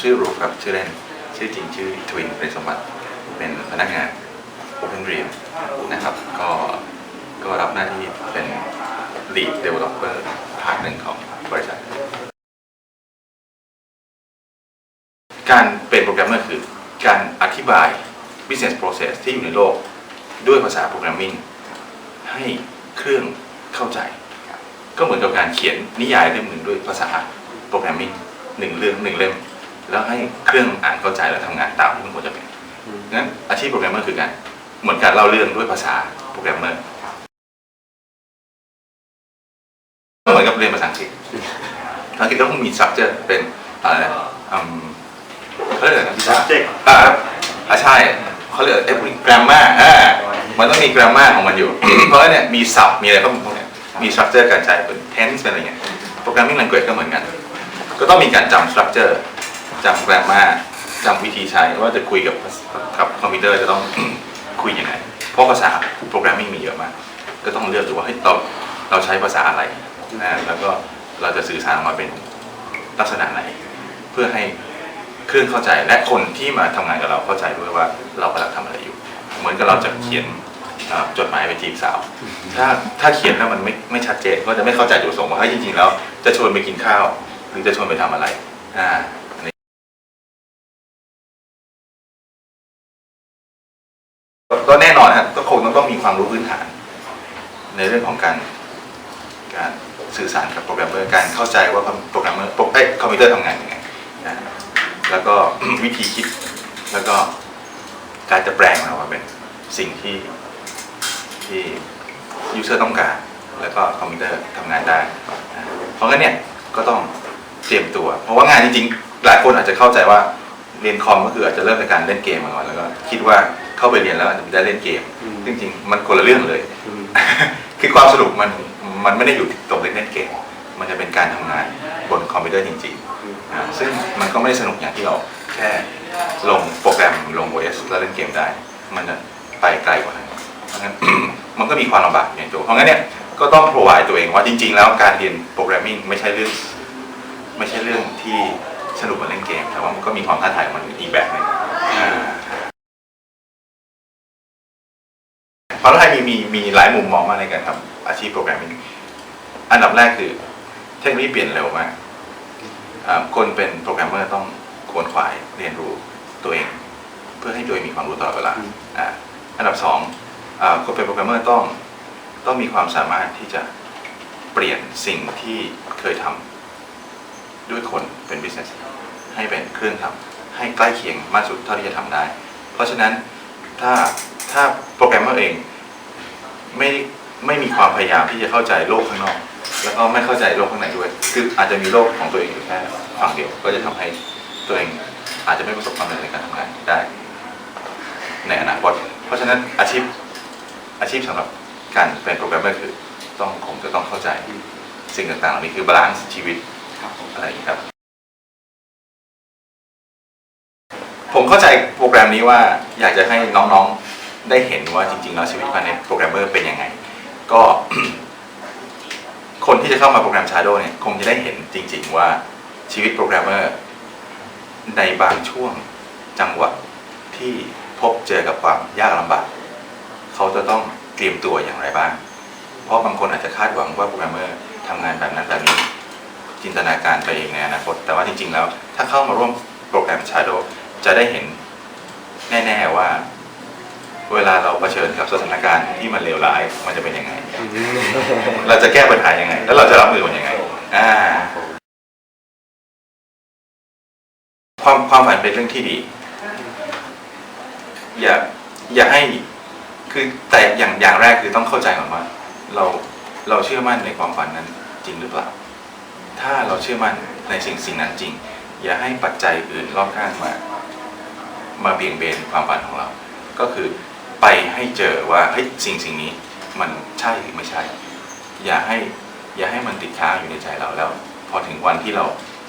ชื่อรูปครับชื่อเล่น ชื่อจริงชื่อทวินเป็นสมบัติเป็นพนักงาน Open Dream นะครับ ก็ก็รับหน้าที่เป็น Lead Developer ภาคหนึ่งของบริษัท การเป็นโปรแกรมเมอร์คือ การอธิบาย business process ที่อยู่ในโลกด้วยภาษาโปรแกรมมิ่งให้เครื่องเข้าใจ ก็เหมือนกับการเขียนนิยายเล่มหนึ่งด้วยภาษาโปรแกรมมิ่งหนึ่งเรื่องหนึ่งเล่ม แล้วให้เครื่องอ่านเข้าใจและทำงานตามที่มันควรจะเป็นงั้นอาชีพโปรแกรมเมอร์คือการเหมือนการเล่าเรื่องด้วยภาษาโปรแกรมเมอร์ก็เหมือนกับเรียนภาษาอังกฤษภาษาอังกฤษก็ต้องมี structure เป็นอะไรนะอืมเขาเรียกอะไรนะ subject อ่าอ่าใช่เขาเรียก every grammar อ่ามันต้องมี grammar ของมันอยู่ เพราะฉะนั้นเนี่ยมีศัพท์มีอะไรพวกเนี้ยมี structure การใช้เป็น tense เป็นอะไรเงี้ย programming language ก็เหมือนกัน ก็ต้องมีการจำ structure จำ grammar จำวิธีใช้ว่าจะคุยกับกับคอมพิวเตอร์จะต้อง คุยยังไง เพราะภาษา programming มีเยอะมาก ก็ต้องเลือกดูว่าเฮ้ยเราเราใช้ภาษาอะไรนะแล้วก็เราจะสื่อสารออกมาเป็นลักษณะไหน เพื่อให้เครื่องเข้าใจและคนที่มาทำงานกับเราเข้าใจด้วยว่าเรากำลังทำอะไรอยู่ เหมือนกับเราจะเขียนจดหมายไปจีบสาว ถ้าถ้าเขียนแล้วมันไม่ไม่ชัดเจนก็จะไม่เข้าใจจุดประสงค์ว่าเฮ้ยจริงๆแล้วจะชวนไปกินข้าว หรือจะชวนไปทำอะไรอ่า ก็แน่นอนฮะก็คงต้องต้องมีความรู้พื้นฐาน ในเรื่องของการการสื่อสารกับโปรแกรมเมอร์การเข้าใจว่าโปรแกรมเมอร์โปรเอ้ยคอมพิวเตอร์ทำงานยังไงนะแล้วก็วิธีคิดแล้วก็การจะแปลงมันออกมาเป็นสิ่งที่ที่ยูเซอร์ต้องการ แล้วก็คอมพิวเตอร์ทำงานได้นะเพราะงั้นเนี่ยก็ต้องเตรียมตัว เพราะว่างานจริงๆ หลายคนอาจจะเข้าใจว่า เรียนคอมก็คืออาจจะเริ่มในการเล่นเกมมาก่อนแล้วก็คิดว่าเข้าไปเรียนแล้วอาจจะได้เล่นเกมอืมจริงๆมันคนละเรื่องเลย คือความสนุกมันมันไม่ได้อยู่ตรงเล่นเกม มันจะเป็นการทำงานบนคอมพิวเตอร์จริงๆอ่าซึ่งมันก็ไม่ได้สนุกอย่างที่เราแค่ลงโปรแกรมลง OS แล้วเล่นเกมได้ มันจะไปไกลกว่านั้นเพราะงั้นมันก็มีความลำบากอยู่ในตัวเพราะงั้นเนี่ยก็ต้อง provide ตัวเองว่าจริง ๆ แล้วการเรียนโปรแกรมมิ่งไม่ใช่เรื่องไม่ใช่เรื่องที่ สนุกเหมือนเล่นเกม แต่ว่ามันก็มีความท้าทายของมันอีกแบบหนึ่งอ่าความท้าทายมีมีมีหลายมุมมองมากในการทำอาชีพโปรแกรมมิ่งอันดับแรกคือเทคโนโลยีเปลี่ยนเร็วมากอ่าคนเป็นโปรแกรมเมอร์ต้องขวนขวายเรียนรู้ตัวเอง เพื่อให้ตัวเองมีความรู้ตลอดเวลาอืมอ่าอันดับสองอาคนเป็นโปรแกรมเมอร์ต้องต้องมีความสามารถที่จะเปลี่ยนสิ่งที่เคยทำด้วยคน เป็น business ให้เป็นเครื่องทำให้ใกล้เคียงมากสุดเท่าที่จะทำได้ เพราะฉะนั้นถ้าถ้าโปรแกรมเมอร์เองไม่ไม่มีความพยายามที่จะเข้าใจโลกข้างนอก แล้วก็ไม่เข้าใจโลกข้างในด้วย คืออาจจะมีโลกของตัวเองอยู่แค่ฝั่งเดียว ก็จะทำให้ตัวเองอาจจะไม่ประสบความสำเร็จในการทำงานได้ ในอนาคต เพราะฉะนั้นอาชีพอาชีพสำหรับการเป็นโปรแกรมเมอร์คือ ต้องคงจะต้องเข้าใจสิ่งต่างๆเหล่านี้คือบาลานซ์ชีวิตครับผมอะไรอย่างนี้ครับ ผมเข้าใจโปรแกรมนี้ว่าอยากจะให้น้องๆได้เห็นว่าจริงๆแล้วชีวิตภายในโปรแกรมเมอร์เป็นยังไง ก็ คนที่จะเข้ามาโปรแกรม Shadow เนี่ยคงจะได้เห็นจริง ๆ ว่าชีวิตโปรแกรมเมอร์ในบางช่วงจังหวะที่พบเจอกับความยากลำบากเขาจะต้องเตรียมตัวอย่างไรบ้าง เพราะบางคนอาจจะคาดหวังว่าโปรแกรมเมอร์ทำงานแบบนั้นแบบนี้ จินตนาการไปเองในอนาคต แต่ว่าจริง ๆ แล้ว ถ้าเข้ามาร่วมโปรแกรม Shadow จะได้เห็นแน่ ๆว่า เวลาเราเผชิญกับสถานการณ์ที่มันเลวร้ายมันจะเป็นยังไง เราจะแก้ปัญหายังไง แล้วเราจะรับมือมันยังไง อ่า ความความฝันเป็นเรื่องที่ดี อย่า อย่าให้ คือแต่อย่างอย่างแรกคือต้องเข้าใจก่อนว่า เราเราเชื่อมั่นในความฝันนั้นจริงหรือเปล่า ถ้าเราเชื่อมั่นในสิ่งสิ่งนั้นจริง อย่าให้ปัจจัยอื่นรอบข้างมา มาเบี่ยงเบนความฝันของเรา ก็คือไปให้เจอว่าเฮ้ยสิ่งสิ่งนี้มันใช่หรือไม่ใช่ อย่าให้อย่าให้มันติดค้างอยู่ในใจเราแล้ว พอถึงวันที่เรา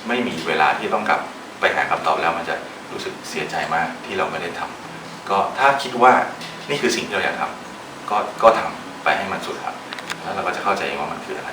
ไม่มีเวลาที่ต้องกลับไปหาคำตอบแล้วมันจะรู้สึกเสียใจมากที่เราไม่ได้ทำก็ถ้าคิดว่านี่คือสิ่งที่เราอยากทำก็ก็ทำไปให้มันสุดครับ แล้วเราก็จะเข้าใจเองว่ามันคืออะไร